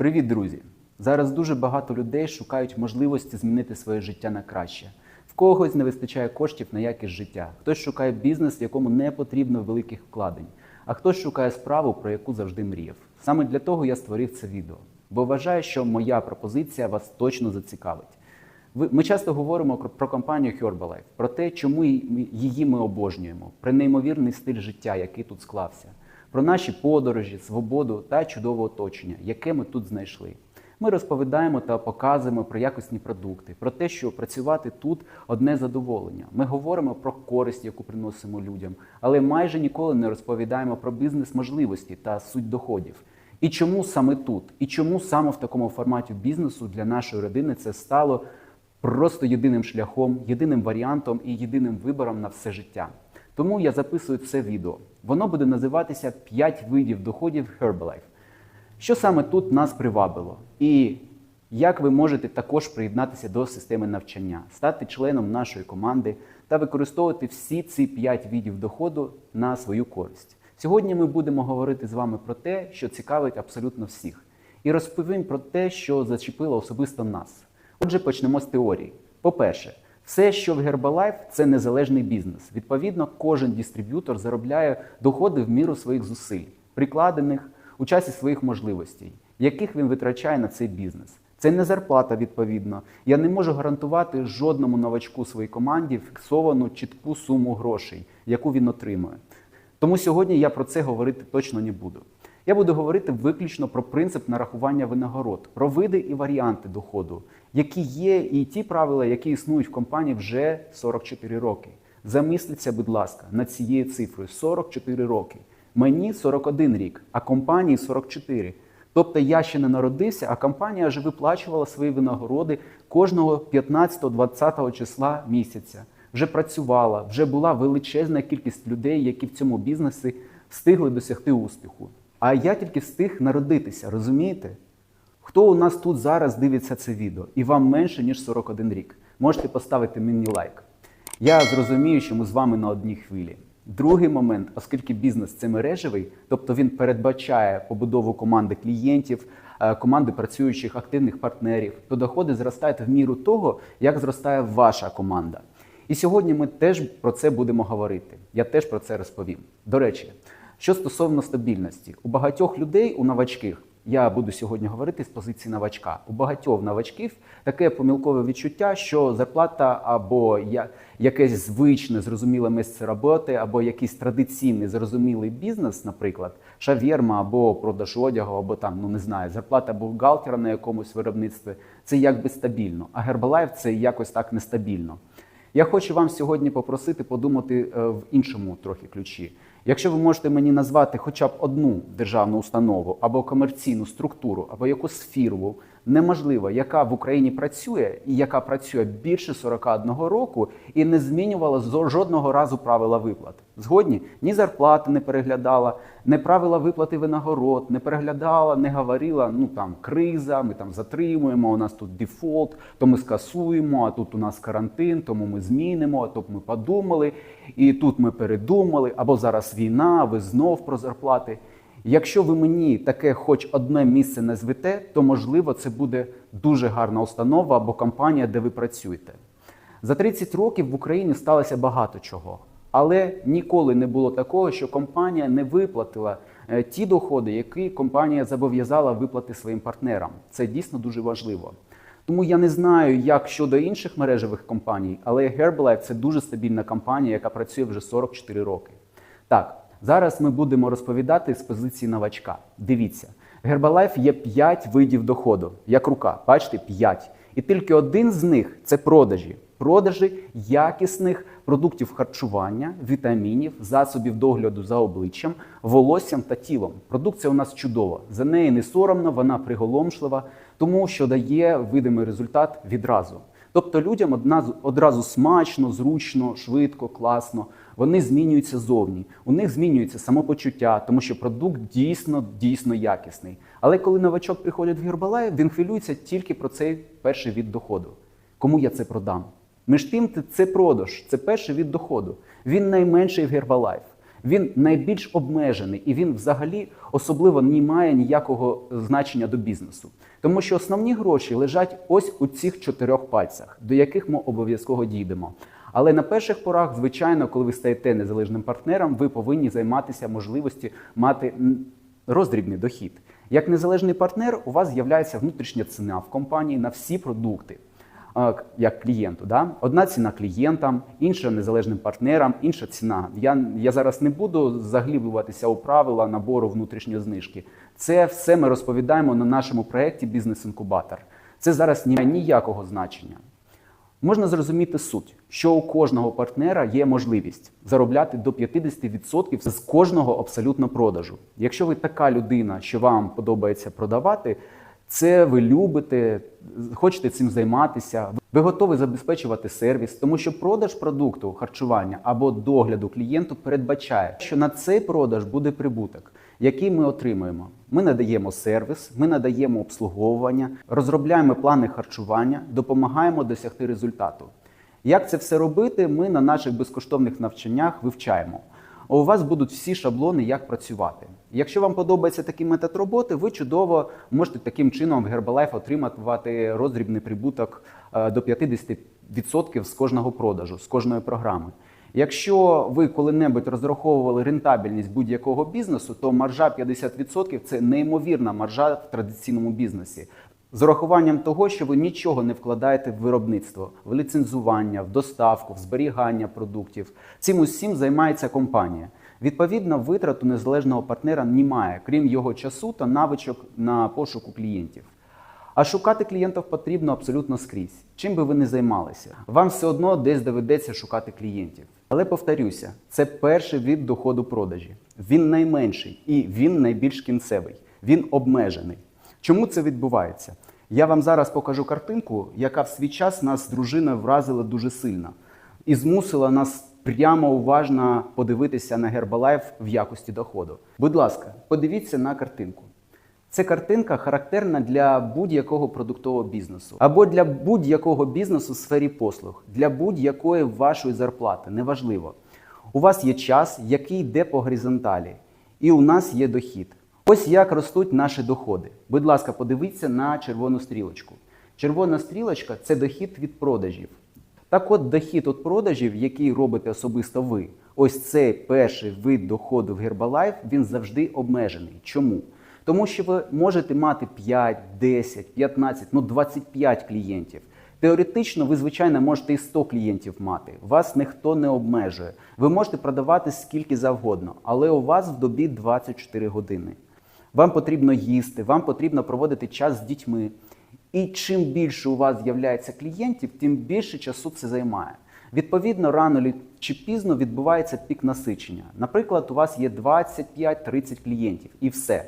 Привіт, друзі! Зараз дуже багато людей шукають можливості змінити своє життя на краще. В когось не вистачає коштів на якість життя, хтось шукає бізнес, в якому не потрібно великих вкладень, а хтось шукає справу, про яку завжди мріяв. Саме для того я створив це відео, бо вважаю, що моя пропозиція вас точно зацікавить. Ми часто говоримо про- компанію Herbalife, про те, чому її ми обожнюємо, про неймовірний стиль життя, який тут склався, про наші подорожі, свободу та чудове оточення, яке ми тут знайшли. Ми розповідаємо та показуємо про якісні продукти, про те, що працювати тут одне задоволення. Ми говоримо про користь, яку приносимо людям, але майже ніколи не розповідаємо про бізнес-можливості та суть доходів. І чому саме тут? І чому саме в такому форматі бізнесу для нашої родини це стало просто єдиним шляхом, єдиним варіантом і єдиним вибором на все життя. Тому я записую це відео. Воно буде називатися «5 видів доходів Herbalife. Що саме тут нас привабило? І як ви можете також приєднатися до системи навчання, стати членом нашої команди та використовувати всі ці 5 видів доходу на свою користь. Сьогодні ми будемо говорити з вами про те, що цікавить абсолютно всіх, і розповім про те, що зачепило особисто нас. Отже, почнемо з теорії. По-перше, все, що в Herbalife, це незалежний бізнес. Відповідно, кожен дистриб'ютор заробляє доходи в міру своїх зусиль, прикладених у часі своїх можливостей, яких він витрачає на цей бізнес. Це не зарплата, відповідно. Я не можу гарантувати жодному новачку своїй команді фіксовану чітку суму грошей, яку він отримує. Тому сьогодні я про це говорити точно не буду. Я буду говорити виключно про принцип нарахування винагород, про види і варіанти доходу, які є, і ті правила, які існують в компанії вже 44 роки. Замисліться, будь ласка, над цією цифрою 44 роки. Мені 41 рік, а компанії 44. Тобто я ще не народився, а компанія вже виплачувала свої винагороди кожного 15-20 числа місяця. Вже працювала, вже була величезна кількість людей, які в цьому бізнесі встигли досягти успіху. А я тільки встиг народитися, розумієте? Хто у нас тут зараз дивиться це відео і вам менше, ніж 41 рік? Можете поставити мені лайк. Я зрозумію, що ми з вами на одній хвилі. Другий момент, оскільки бізнес це мережевий, тобто він передбачає побудову команди клієнтів, е, команди працюючих активних партнерів, то доходи зростають в міру того, як зростає ваша команда. І сьогодні ми теж про це будемо говорити. Я теж про це розповім. До речі, що стосовно стабільності, у багатьох людей, у новачків, я буду сьогодні говорити з позиції новачка. У багатьох новачків таке помилкове відчуття, що зарплата або якесь звичне, зрозуміле місце роботи, або якийсь традиційний зрозумілий бізнес, наприклад, шавєрма або продаж одягу, або там, ну не знаю, зарплата бухгалтера на якомусь виробництві, це якби стабільно. А Herbalife це якось так нестабільно. Я хочу вам сьогодні попросити подумати е, в іншому трохи ключі. Якщо ви можете мені назвати хоча б одну державну установу або комерційну структуру, або якусь фірму, неможливо, яка в Україні працює і яка працює більше 41 року і не змінювала жодного разу правила виплат. Згодні ні зарплати не переглядала, не правила виплати винагород, не переглядала, не говорила. Ну там криза, ми там затримуємо. У нас тут дефолт, то ми скасуємо. А тут у нас карантин, тому ми змінимо. А тут ми подумали, і тут ми передумали. Або зараз війна, ви знов про зарплати. Якщо ви мені таке хоч одне місце назвете, то можливо це буде дуже гарна установа або компанія, де ви працюєте. За 30 років в Україні сталося багато чого, але ніколи не було такого, що компанія не виплатила е, ті доходи, які компанія зобов'язала виплати своїм партнерам. Це дійсно дуже важливо. Тому я не знаю, як щодо інших мережевих компаній, але Herbalife – це дуже стабільна компанія, яка працює вже 44 роки. Так, зараз ми будемо розповідати з позиції новачка. Дивіться, Herbalife є 5 видів доходу, як рука. Бачите, 5. І тільки один з них це продажі. Продажі якісних продуктів харчування, вітамінів, засобів догляду за обличчям, волоссям та тілом. Продукція у нас чудова. За неї не соромно, вона приголомшлива, тому що дає видимий результат відразу. Тобто людям одразу, смачно, зручно, швидко, класно. Вони змінюються зовні. У них змінюється самопочуття, тому що продукт дійсно дійсно якісний. Але коли новачок приходить в Herbalife, він хвилюється тільки про цей перший від доходу. Кому я це продам? Між тим, це продаж, це перший від доходу. Він найменший в Herbalife. Він найбільш обмежений і він взагалі особливо не має ніякого значення до бізнесу. Тому що основні гроші лежать ось у цих чотирьох пальцях, до яких ми обов'язково дійдемо. Але на перших порах, звичайно, коли ви стаєте незалежним партнером, ви повинні займатися можливості мати роздрібний дохід. Як незалежний партнер, у вас з'являється внутрішня ціна в компанії на всі продукти. Як клієнту, да? одна ціна клієнтам, інша незалежним партнерам, інша ціна. Я, я зараз не буду загліблюватися у правила набору внутрішньої знижки. Це все ми розповідаємо на нашому проєкті Бізнес-інкубатор. Це зараз не ніякого значення. Можна зрозуміти суть, що у кожного партнера є можливість заробляти до 50% з кожного абсолютно продажу. Якщо ви така людина, що вам подобається продавати, це ви любите, хочете цим займатися, ви готові забезпечувати сервіс, тому що продаж продукту харчування або догляду клієнту передбачає, що на цей продаж буде прибуток, який ми отримуємо. Ми надаємо сервіс, ми надаємо обслуговування, розробляємо плани харчування, допомагаємо досягти результату. Як це все робити, ми на наших безкоштовних навчаннях вивчаємо. У вас будуть всі шаблони, як працювати. Якщо вам подобається такий метод роботи, ви чудово можете таким чином в Herbalife отримати роздрібний прибуток е, до 50% з кожного продажу, з кожної програми. Якщо ви коли-небудь розраховували рентабельність будь-якого бізнесу, то маржа 50% це неймовірна маржа в традиційному бізнесі. З урахуванням того, що ви нічого не вкладаєте в виробництво, в ліцензування, в доставку, в зберігання продуктів. Цим усім займається компанія. Відповідно, витрат у незалежного партнера немає, крім його часу та навичок на пошуку клієнтів. А шукати клієнтів потрібно абсолютно скрізь. Чим би ви не займалися, вам все одно десь доведеться шукати клієнтів. Але повторюся, це перший від доходу продажі. Він найменший і він найбільш кінцевий. Він обмежений. Чому це відбувається? Я вам зараз покажу картинку, яка в свій час нас з дружиною вразила дуже сильно і змусила нас прямо уважно подивитися на Herbalife в якості доходу. Будь ласка, подивіться на картинку. Це картинка характерна для будь-якого продуктового бізнесу або для будь-якого бізнесу в сфері послуг, для будь-якої вашої зарплати, неважливо. У вас є час, який йде по горизонталі, і у нас є дохід. Ось як ростуть наші доходи. Будь ласка, подивіться на червону стрілочку. Червона стрілочка це дохід від продажів. Так от дохід від продажів, який робите особисто ви, ось цей перший вид доходу в Herbalife, він завжди обмежений. Чому? Тому що ви можете мати 5, 10, 15, ну 25 клієнтів. Теоретично, ви, звичайно, можете і 100 клієнтів мати. Вас ніхто не обмежує. Ви можете продавати скільки завгодно, але у вас в добі 24 години. Вам потрібно їсти, вам потрібно проводити час з дітьми. І чим більше у вас з'являється клієнтів, тим більше часу це займає. Відповідно, рано чи пізно відбувається пік насичення. Наприклад, у вас є 25-30 клієнтів і все.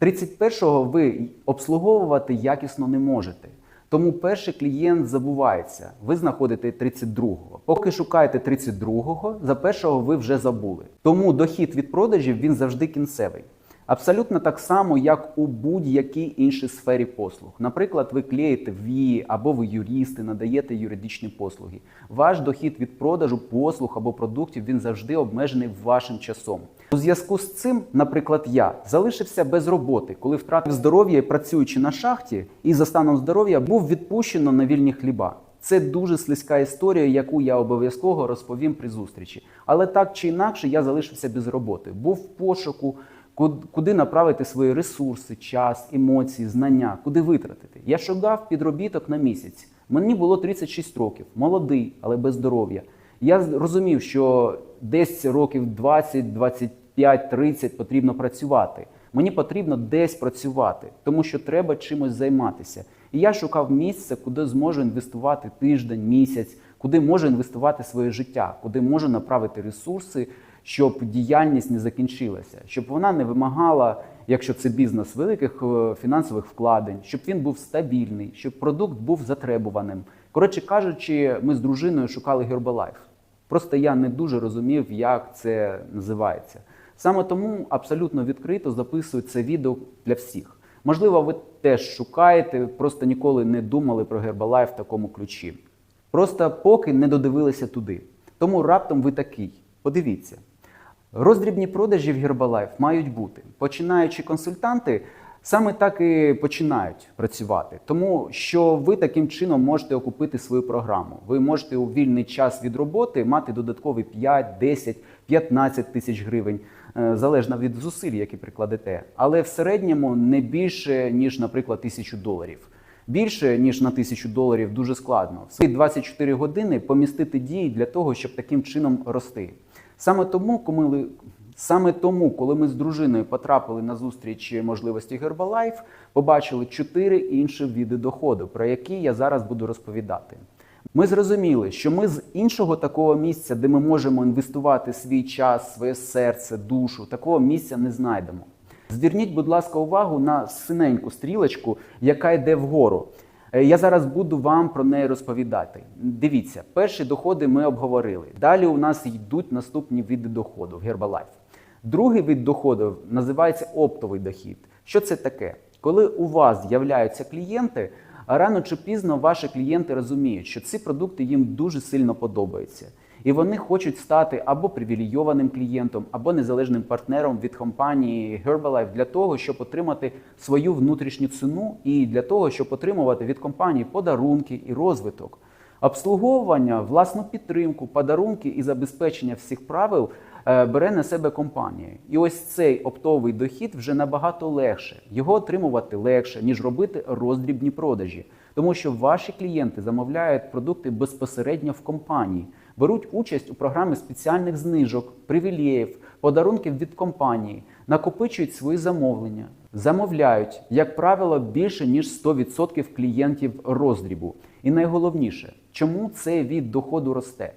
31-го ви обслуговувати якісно не можете. Тому перший клієнт забувається. Ви знаходите 32-го. Поки шукаєте 32-го, за першого ви вже забули. Тому дохід від продажів він завжди кінцевий. Абсолютно так само, як у будь-якій іншій сфері послуг. Наприклад, ви клеїте ВІ або ви юристи, надаєте юридичні послуги. Ваш дохід від продажу послуг або продуктів він завжди обмежений вашим часом. У зв'язку з цим, наприклад, я залишився без роботи, коли втратив здоров'я, працюючи на шахті, і за станом здоров'я був відпущено на вільні хліба. Це дуже слизька історія, яку я обов'язково розповім при зустрічі. Але так чи інакше я залишився без роботи, був в пошуку куди направити свої ресурси, час, емоції, знання, куди витратити. Я шукав підробіток на місяць. Мені було 36 років, молодий, але без здоров'я. Я розумів, що десь років 20, 25, 30 потрібно працювати. Мені потрібно десь працювати, тому що треба чимось займатися. І я шукав місце, куди зможу інвестувати тиждень, місяць, куди можу інвестувати своє життя, куди можу направити ресурси, щоб діяльність не закінчилася, щоб вона не вимагала, якщо це бізнес, великих е, фінансових вкладень, щоб він був стабільний, щоб продукт був затребуваним. Коротше кажучи, ми з дружиною шукали Herbalife. Просто я не дуже розумів, як це називається. Саме тому абсолютно відкрито записую це відео для всіх. Можливо, ви теж шукаєте, просто ніколи не думали про Herbalife в такому ключі. Просто поки не додивилися туди. Тому раптом ви такий. Подивіться. Роздрібні продажі в Herbalife мають бути. Починаючи консультанти, саме так і починають працювати. Тому що ви таким чином можете окупити свою програму. Ви можете у вільний час від роботи мати додаткові 5, 10, 15 тисяч гривень, е, залежно від зусиль, які прикладете. Але в середньому не більше, ніж, наприклад, тисячу доларів. Більше ніж на тисячу доларів дуже складно. В свої 24 години помістити дії для того, щоб таким чином рости. Саме тому, коли саме тому, коли ми з дружиною потрапили на зустріч можливості Herbalife, побачили чотири інші види доходу, про які я зараз буду розповідати. Ми зрозуміли, що ми з іншого такого місця, де ми можемо інвестувати свій час, своє серце, душу, такого місця не знайдемо. Зверніть, будь ласка, увагу на синеньку стрілочку, яка йде вгору. Е, Я зараз буду вам про неї розповідати. Дивіться, перші доходи ми обговорили. Далі у нас йдуть наступні види доходу в Herbalife. Другий вид доходу називається оптовий дохід. Що це таке? Коли у вас з'являються клієнти, рано чи пізно ваші клієнти розуміють, що ці продукти їм дуже сильно подобаються. І вони хочуть стати або привілейованим клієнтом, або незалежним партнером від компанії Herbalife для того, щоб отримати свою внутрішню ціну і для того, щоб отримувати від компанії подарунки і розвиток. Обслуговування, власну підтримку, подарунки і забезпечення всіх правил е, бере на себе компанія. І ось цей оптовий дохід вже набагато легше. Його отримувати легше, ніж робити роздрібні продажі, тому що ваші клієнти замовляють продукти безпосередньо в компанії, беруть участь у програмі спеціальних знижок, привілеїв, подарунків від компанії, накопичують свої замовлення, замовляють, як правило, більше ніж 100% клієнтів роздрібу. І найголовніше, чому цей від доходу росте?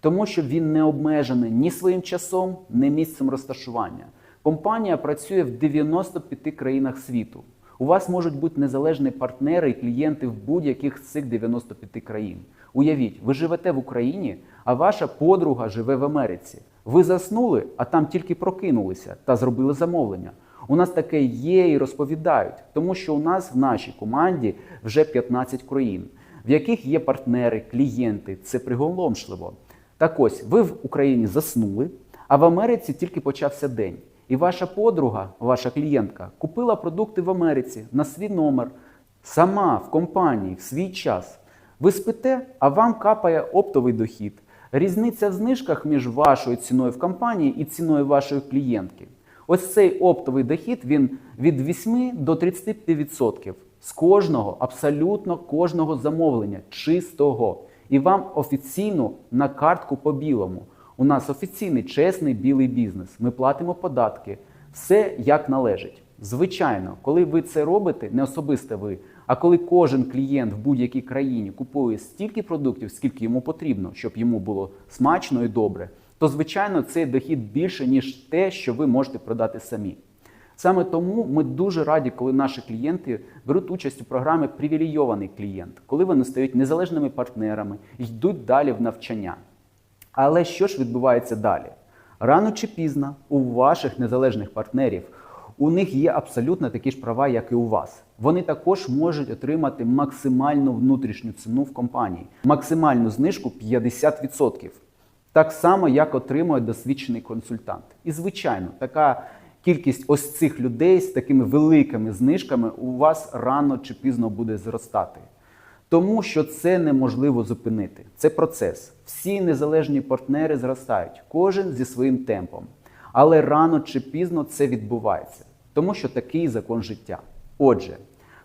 Тому що він не обмежений ні своїм часом, ні місцем розташування. Компанія працює в 95 країнах світу. У вас можуть бути незалежні партнери і клієнти в будь-яких з цих 95 країн. Уявіть, ви живете в Україні, а ваша подруга живе в Америці. Ви заснули, а там тільки прокинулися та зробили замовлення. У нас таке є і розповідають, тому що у нас в нашій команді вже 15 країн, в яких є партнери, клієнти. Це приголомшливо. Так ось, ви в Україні заснули, а в Америці тільки почався день. І ваша подруга, ваша клієнтка, купила продукти в Америці на свій номер, сама в компанії в свій час. Ви спите, а вам капає оптовий дохід. Різниця в знижках між вашою ціною в компанії і ціною вашої клієнтки. Ось цей оптовий дохід він від 8 до 35% з кожного, абсолютно кожного замовлення, чистого. І вам офіційно на картку по білому. У нас офіційний чесний білий бізнес. Ми платимо податки, все як належить. Звичайно, коли ви це робите, не особисто ви, а коли кожен клієнт в будь-якій країні купує стільки продуктів, скільки йому потрібно, щоб йому було смачно і добре, то звичайно цей дохід більше, ніж те, що ви можете продати самі. Саме тому ми дуже раді, коли наші клієнти беруть участь у програмі Привілейований клієнт, коли вони стають незалежними партнерами йдуть далі в навчання. Але що ж відбувається далі? Рано чи пізно у ваших незалежних партнерів у них є абсолютно такі ж права, як і у вас. Вони також можуть отримати максимальну внутрішню ціну в компанії, максимальну знижку 50%. Так само, як отримує досвідчений консультант. І, звичайно, така кількість ось цих людей з такими великими знижками у вас рано чи пізно буде зростати. Тому що це неможливо зупинити. Це процес. Всі незалежні партнери зростають, кожен зі своїм темпом. Але рано чи пізно це відбувається, тому що такий закон життя. Отже,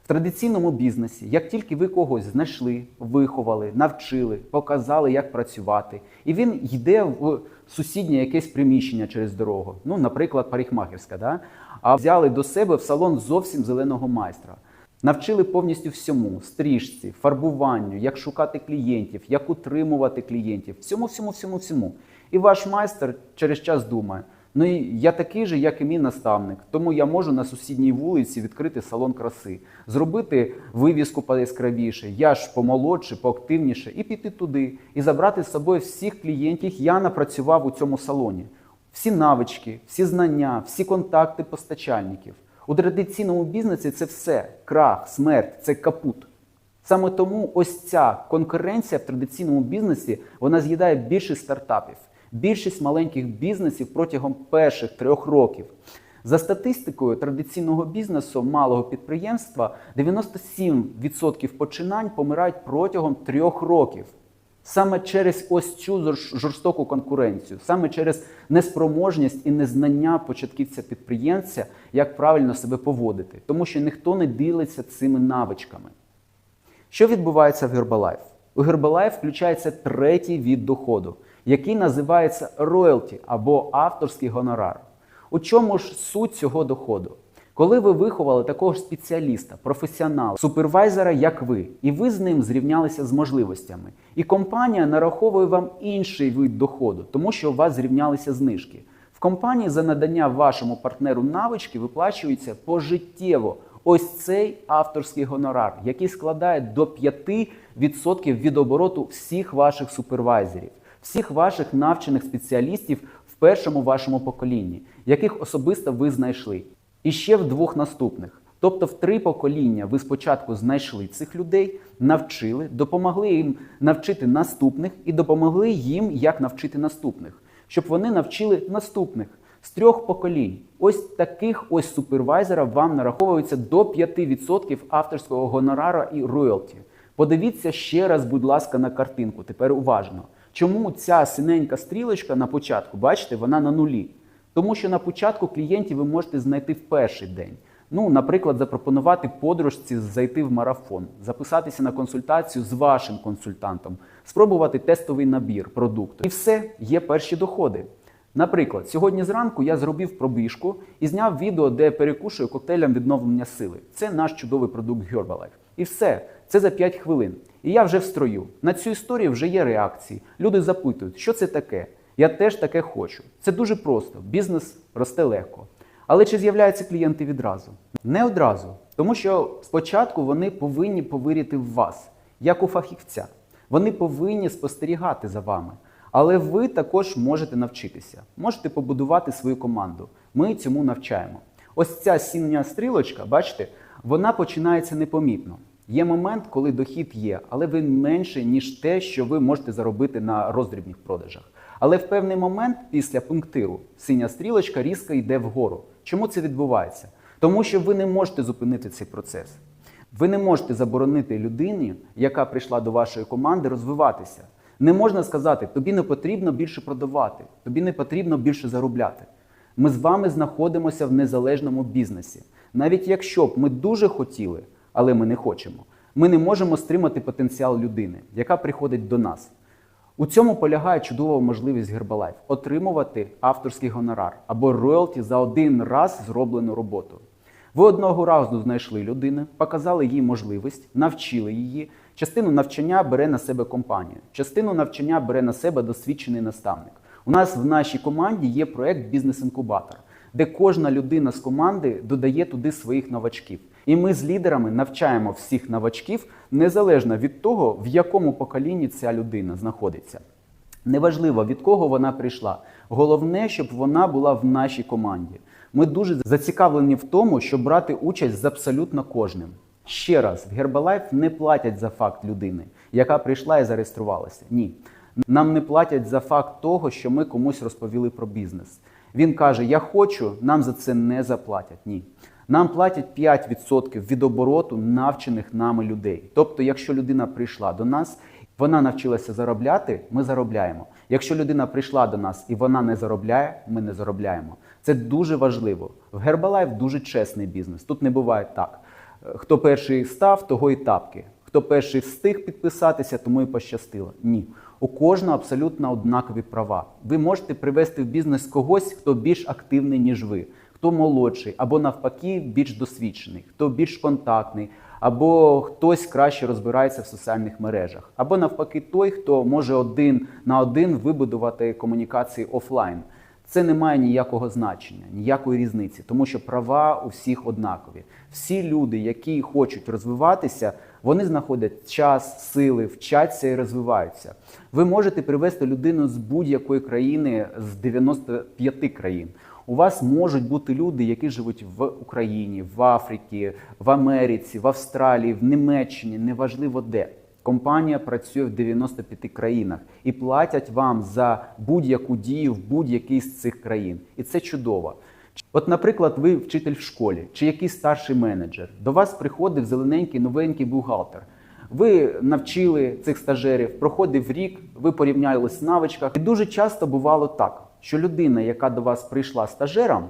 в традиційному бізнесі, як тільки ви когось знайшли, виховали, навчили, показали, як працювати, і він йде в сусіднє якесь приміщення через дорогу, ну, наприклад, парикмахерська, да? а взяли до себе в салон зовсім зеленого майстра. Навчили повністю всьому: стрижці, фарбуванню, як шукати клієнтів, як утримувати клієнтів, всьому, всьому, всьому, всьому. І ваш майстер через час думає: ну і я такий же, як і мій наставник, тому я можу на сусідній вулиці відкрити салон краси, зробити вивіску пояскравіше, я ж помолодше, поактивніше, і піти туди, і забрати з собою всіх клієнтів, я напрацював у цьому салоні. Всі навички, всі знання, всі контакти постачальників. У традиційному бізнесі це все крах, смерть, це капут. Саме тому ось ця конкуренція в традиційному бізнесі вона з'їдає більше стартапів, Більшість маленьких бізнесів протягом перших трьох років. За статистикою традиційного бізнесу малого підприємства 97% починань помирають протягом трьох років. Саме через ось цю жорстоку конкуренцію, саме через неспроможність і незнання початківця підприємця, як правильно себе поводити, тому що ніхто не ділиться цими навичками. Що відбувається в Herbalife? У Herbalife включається третій від доходу, який називається роялті або авторський гонорар. У чому ж суть цього доходу? Коли ви виховали такого ж спеціаліста, професіонала, супервайзера, як ви, і ви з ним зрівнялися з можливостями, і компанія нараховує вам інший вид доходу, тому що у вас зрівнялися знижки. В компанії за надання вашому партнеру навички виплачується пожиттєво. Ось цей авторський гонорар, який складає до 5% від обороту всіх ваших супервайзерів, всіх ваших навчених спеціалістів в першому вашому поколінні, яких особисто ви знайшли. І ще в двох наступних. Тобто в три покоління ви спочатку знайшли цих людей, навчили, допомогли їм навчити наступних і допомогли їм, як навчити наступних, щоб вони навчили наступних з трьох поколінь. Ось таких ось супервайзера вам нараховується до 5% авторського гонорара і роялті. Подивіться ще раз, будь ласка, на картинку. Тепер уважно. Чому ця синенька стрілочка на початку, бачите, вона на нулі? Тому що на початку клієнтів ви можете знайти в перший день. Ну, наприклад, запропонувати подружці зайти в марафон, записатися на консультацію з вашим консультантом, спробувати тестовий набір продукту. І все, є перші доходи. Наприклад, сьогодні зранку я зробив пробіжку і зняв відео, де перекушую коктейлем відновлення сили. Це наш чудовий продукт Herbalife. І все, це за 5 хвилин. І я вже в строю. На цю історію вже є реакції. Люди запитують, що це таке. Я теж таке хочу. Це дуже просто. Бізнес росте легко. Але чи з'являються клієнти відразу? Не одразу. Тому що спочатку вони повинні повірити в вас, як у фахівця. Вони повинні спостерігати за вами. Але ви також можете навчитися, можете побудувати свою команду. Ми цьому навчаємо. Ось ця сіня стрілочка, бачите, вона починається непомітно. Є момент, коли дохід є, але він менший, ніж те, що ви можете заробити на роздрібних продажах. Але в певний момент після пунктиру синя стрілочка різко йде вгору. Чому це відбувається? Тому що ви не можете зупинити цей процес. Ви не можете заборонити людині, яка прийшла до вашої команди, розвиватися. Не можна сказати, тобі не потрібно більше продавати, тобі не потрібно більше заробляти. Ми з вами знаходимося в незалежному бізнесі. Навіть якщо б ми дуже хотіли, але ми не хочемо, ми не можемо стримати потенціал людини, яка приходить до нас. У цьому полягає чудова можливість Herbalife – отримувати авторський гонорар або роялті за один раз зроблену роботу. Ви одного разу знайшли людину, показали їй можливість, навчили її. Частину навчання бере на себе компанія, частину навчання бере на себе досвідчений наставник. У нас в нашій команді є проект Бізнес-інкубатор, де кожна людина з команди додає туди своїх новачків. І ми з лідерами навчаємо всіх новачків незалежно від того, в якому поколінні ця людина знаходиться. Неважливо від кого вона прийшла. Головне, щоб вона була в нашій команді. Ми дуже зацікавлені в тому, щоб брати участь з абсолютно кожним. Ще раз, в Herbalife не платять за факт людини, яка прийшла і зареєструвалася. Ні. Нам не платять за факт того, що ми комусь розповіли про бізнес. Він каже: Я хочу, нам за це не заплатять. Ні. Нам платять 5% від обороту навчених нами людей. Тобто, якщо людина прийшла до нас, вона навчилася заробляти, ми заробляємо. Якщо людина прийшла до нас і вона не заробляє, ми не заробляємо. Це дуже важливо. В Herbalife дуже чесний бізнес. Тут не буває так. Хто перший став, того і тапки. Хто перший встиг підписатися, тому і пощастило. Ні. У кожного абсолютно однакові права. Ви можете привести в бізнес когось, хто більш активний, ніж ви, хто молодший, або навпаки, більш досвідчений, хто більш контактний, або хтось краще розбирається в соціальних мережах, або навпаки, той, хто може один на один вибудувати комунікації офлайн. Це не має ніякого значення, ніякої різниці, тому що права у всіх однакові. Всі люди, які хочуть розвиватися, вони знаходять час, сили, вчаться і розвиваються. Ви можете привести людину з будь-якої країни з 95 країн. У вас можуть бути люди, які живуть в Україні, в Африці, в Америці, в Австралії, в Німеччині, неважливо де. Компанія працює в 95 країнах і платять вам за будь-яку дію в будь-якій з цих країн. І це чудово. От, наприклад, ви вчитель в школі чи якийсь старший менеджер. До вас приходив зелененький новенький бухгалтер. Ви навчили цих стажерів, проходив рік, ви порівнялись в навичках. І дуже часто бувало так, що людина, яка до вас прийшла стажером,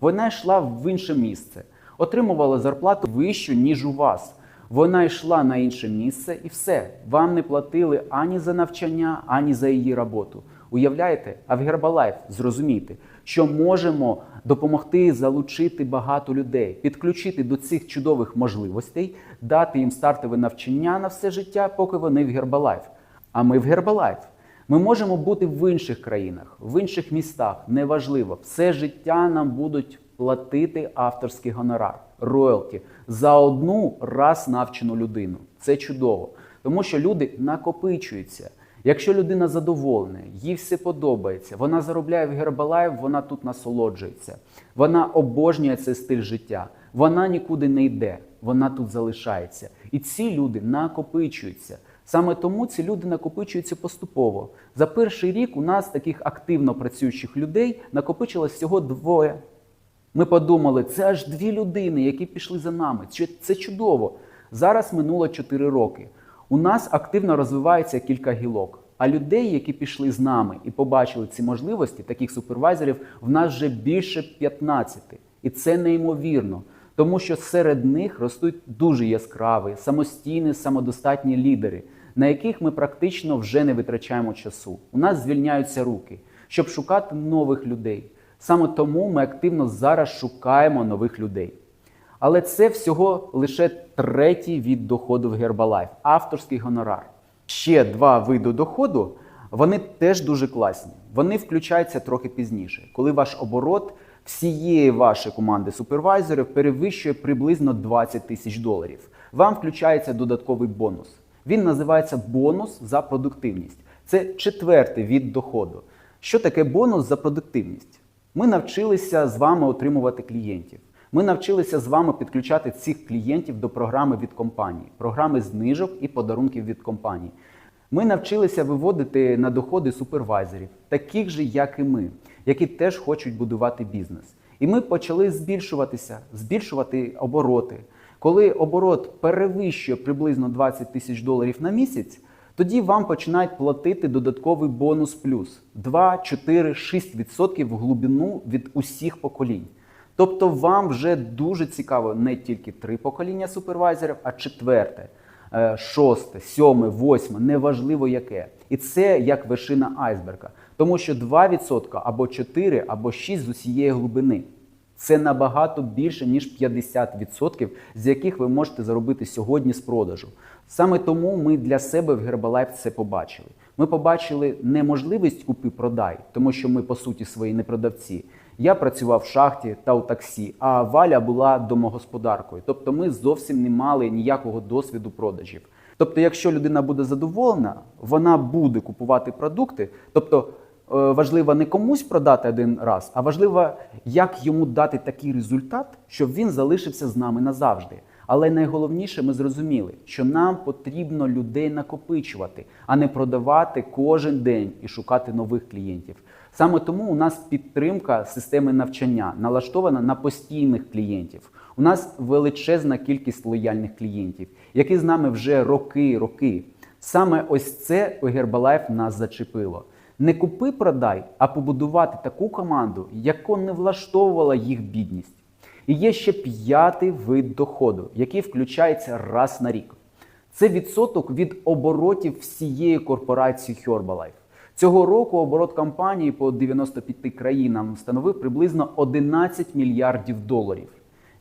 вона йшла в інше місце, отримувала зарплату вищу, ніж у вас. Вона йшла на інше місце і все. Вам не платили ані за навчання, ані за її роботу. Уявляєте? А в Herbalife зрозумійте, що можемо допомогти залучити багато людей, підключити до цих чудових можливостей, дати їм стартове навчання на все життя, поки вони в Herbalife. А ми в Herbalife. Ми можемо бути в інших країнах, в інших містах. Неважливо, все життя нам будуть платити авторський гонорар, роялті за одну раз навчену людину. Це чудово, тому що люди накопичуються. Якщо людина задоволена, їй все подобається, вона заробляє в Herbalife, вона тут насолоджується, вона обожнює цей стиль життя, вона нікуди не йде, вона тут залишається. І ці люди накопичуються. Саме тому ці люди накопичуються поступово. За перший рік у нас таких активно працюючих людей накопичилось всього двоє. Ми подумали, це аж дві людини, які пішли за нами. Це чудово. Зараз минуло 4 роки. У нас активно розвивається кілька гілок. А людей, які пішли з нами і побачили ці можливості, таких супервайзерів, в нас вже більше 15. І це неймовірно, тому що серед них ростуть дуже яскраві, самостійні, самодостатні лідери, на яких ми практично вже не витрачаємо часу. У нас звільняються руки, щоб шукати нових людей. Саме тому ми активно зараз шукаємо нових людей. Але це всього лише третій від доходу в Herbalife – авторський гонорар. Ще два види доходу, вони теж дуже класні. Вони включаються трохи пізніше, коли ваш оборот всієї вашої команди супервайзерів перевищує приблизно 20 тисяч доларів. Вам включається додатковий бонус. Він називається бонус за продуктивність. Це четвертий від доходу. Що таке бонус за продуктивність? Ми навчилися з вами отримувати клієнтів. Ми навчилися з вами підключати цих клієнтів до програми від компанії, програми знижок і подарунків від компанії. Ми навчилися виводити на доходи супервайзерів, таких же, як і ми, які теж хочуть будувати бізнес. І ми почали збільшуватися, збільшувати обороти. Коли оборот перевищує приблизно 20 тисяч доларів на місяць, тоді вам починають платити додатковий бонус плюс 2, 4, 6% в глибину від усіх поколінь. Тобто вам вже дуже цікаво не тільки три покоління супервайзерів, а четверте, е, шосте, сьоме, восьме, неважливо яке. І це як вершина айсберга. Тому що 2% або 4, або 6 з усієї глибини. Це набагато більше, ніж 50%, з яких ви можете заробити сьогодні з продажу. Саме тому ми для себе в Herbalife це побачили. Ми побачили не можливість купи-продай, тому що ми, по суті, свої не продавці. Я працював в шахті та у таксі, а Валя була домогосподаркою. Тобто ми зовсім не мали ніякого досвіду продажів. Тобто, якщо людина буде задоволена, вона буде купувати продукти. Тобто е, важливо не комусь продати один раз, а важливо, як йому дати такий результат, щоб він залишився з нами назавжди. Але найголовніше, ми зрозуміли, що нам потрібно людей накопичувати, а не продавати кожен день і шукати нових клієнтів. Саме тому у нас підтримка системи навчання налаштована на постійних клієнтів. У нас величезна кількість лояльних клієнтів, які з нами вже роки, роки. Саме ось це у Herbalife нас зачепило. Не купи, продай, а побудувати таку команду, яку не влаштовувала їх бідність. І є ще п'ятий вид доходу, який включається раз на рік. Це відсоток від оборотів всієї корпорації Herbalife. Цього року оборот компанії по 95 країнам становив приблизно 11 мільярдів доларів.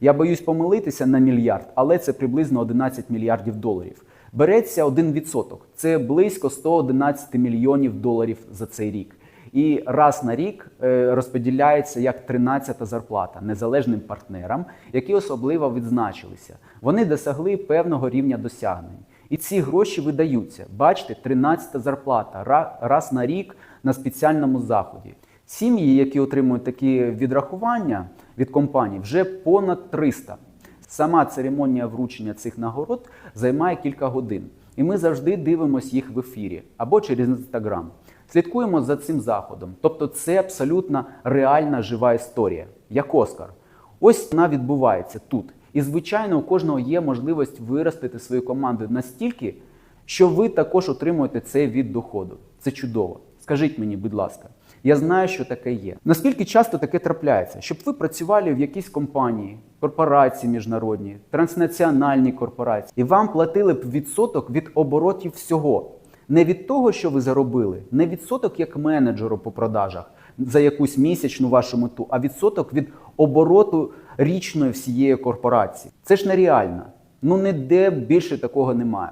Я боюсь помилитися на мільярд, але це приблизно 11 мільярдів доларів. Береться 1%. Це близько 111 мільйонів доларів за цей рік. І раз на рік е, розподіляється як 13-та зарплата незалежним партнерам, які особливо відзначилися. Вони досягли певного рівня досягнень. І ці гроші видаються. Бачите, 13-та зарплата раз на рік на спеціальному заході. Сім'ї, які отримують такі відрахування від компаній, вже понад 300. Сама церемонія вручення цих нагород займає кілька годин, і ми завжди дивимося їх в ефірі або через інстаграм. Слідкуємо за цим заходом. Тобто, це абсолютно реальна жива історія, як Оскар. Ось вона відбувається тут. І, звичайно, у кожного є можливість виростити свою команду настільки, що ви також отримуєте це від доходу. Це чудово. Скажіть мені, будь ласка, я знаю, що таке є. Наскільки часто таке трапляється, щоб ви працювали в якійсь компанії, корпорації міжнародні, транснаціональній корпорації, і вам платили б відсоток від оборотів всього. Не від того, що ви заробили, не відсоток як менеджеру по продажах за якусь місячну вашу мету, а відсоток від обороту річної всієї корпорації. Це ж нереально. Ну ніде більше такого немає.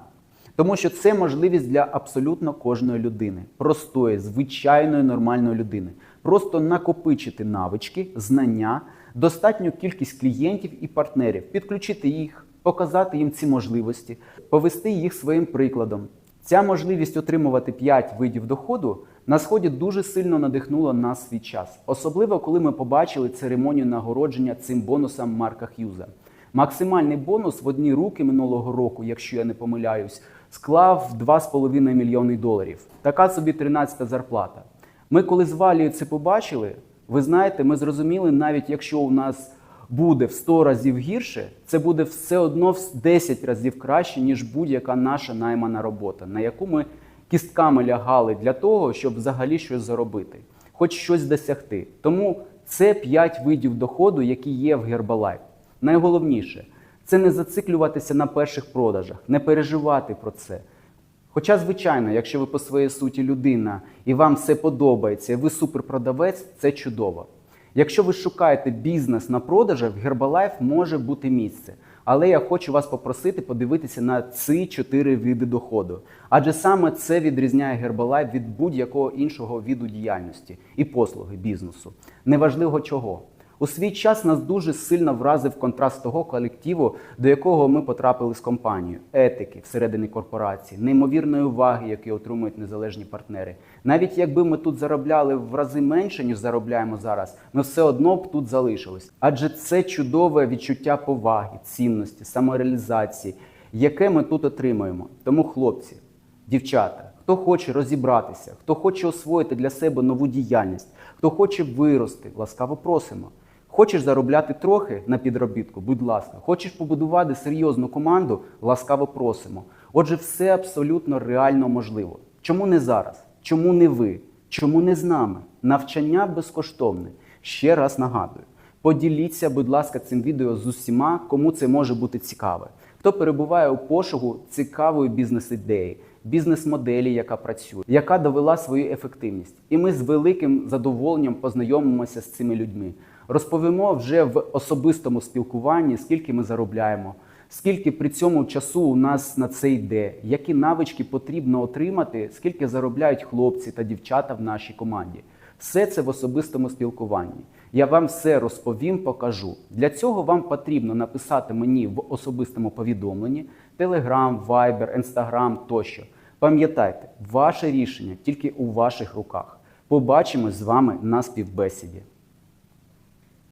Тому що це можливість для абсолютно кожної людини, простої, звичайної нормальної людини. Просто накопичити навички, знання, достатню кількість клієнтів і партнерів, підключити їх, показати їм ці можливості, повести їх своїм прикладом. Ця можливість отримувати 5 видів доходу на сході дуже сильно надихнула нас свій час, особливо коли ми побачили церемонію нагородження цим бонусом Марка Х'юза. Максимальний бонус в одні руки минулого року, якщо я не помиляюсь, склав 2,5 мільйони доларів. Така собі 13-та зарплата. Ми, коли з Валією це побачили, ви знаєте, ми зрозуміли, навіть якщо у нас буде в 100 разів гірше, це буде все одно в 10 разів краще, ніж будь-яка наша наймана робота, на яку ми кістками лягали для того, щоб взагалі щось заробити, хоч щось досягти. Тому це 5 видів доходу, які є в Herbalife. Найголовніше це не зациклюватися на перших продажах, не переживати про це. Хоча, звичайно, якщо ви по своїй суті людина і вам все подобається, ви суперпродавець, це чудово. Якщо ви шукаєте бізнес на продажах, в Herbalife може бути місце. Але я хочу вас попросити подивитися на ці чотири види доходу. Адже саме це відрізняє Гербалайф від будь-якого іншого виду діяльності і послуги бізнесу. Неважливо чого. У свій час нас дуже сильно вразив контраст того колективу, до якого ми потрапили з компанією, етики всередині корпорації, неймовірної уваги, які отримують незалежні партнери. Навіть якби ми тут заробляли в рази менше, ніж заробляємо зараз, ми все одно б тут залишились. Адже це чудове відчуття поваги, цінності, самореалізації, яке ми тут отримуємо. Тому, хлопці, дівчата. Хто хоче розібратися, хто хоче освоїти для себе нову діяльність, хто хоче вирости, ласкаво просимо. Хочеш заробляти трохи на підробітку, будь ласка, хочеш побудувати серйозну команду, ласкаво просимо. Отже, все абсолютно реально можливо. Чому не зараз? Чому не ви? Чому не з нами? Навчання безкоштовне. Ще раз нагадую. Поділіться, будь ласка, цим відео з усіма, кому це може бути цікаве. Хто перебуває у пошуку цікавої бізнес-ідеї, бізнес-моделі, яка працює, яка довела свою ефективність. І ми з великим задоволенням познайомимося з цими людьми. Розповімо вже в особистому спілкуванні, скільки ми заробляємо, скільки при цьому часу у нас на це йде, які навички потрібно отримати, скільки заробляють хлопці та дівчата в нашій команді. Все це в особистому спілкуванні. Я вам все розповім, покажу. Для цього вам потрібно написати мені в особистому повідомленні Telegram, Viber, Instagram тощо. Пам'ятайте, ваше рішення тільки у ваших руках. Побачимось з вами на співбесіді.